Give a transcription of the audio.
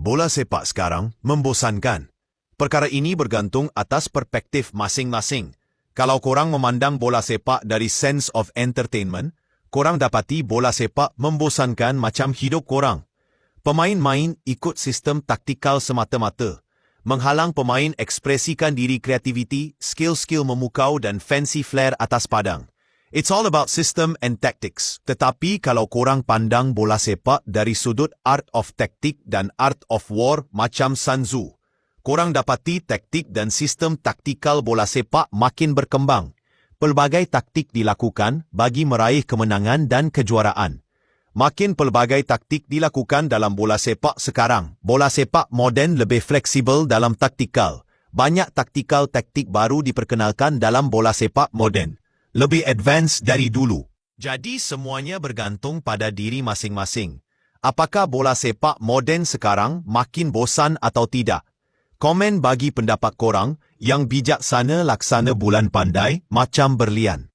Bola sepak sekarang membosankan. Perkara ini bergantung atas perspektif masing-masing. Kalau korang memandang bola sepak dari sense of entertainment, korang dapati bola sepak membosankan macam hidup korang. Pemain-main ikut sistem taktikal semata-mata. Menghalang pemain ekspresikan diri kreativiti, skill-skill memukau dan fancy flair atas padang. It's all about system and tactics. Tetapi kalau korang pandang bola sepak dari sudut art of tactic dan art of war macam Sun Tzu, korang dapati taktik dan sistem taktikal bola sepak makin berkembang. Pelbagai taktik dilakukan bagi meraih kemenangan dan kejuaraan. Makin pelbagai taktik dilakukan dalam bola sepak sekarang. Bola sepak moden lebih fleksibel dalam taktikal. Banyak taktikal taktik baru diperkenalkan dalam bola sepak moden lebih advance dari dulu. Jadi semuanya bergantung pada diri masing-masing. Apakah bola sepak moden sekarang makin bosan atau tidak? Komen bagi pendapat korang yang bijaksana laksana bulan pandai macam berlian.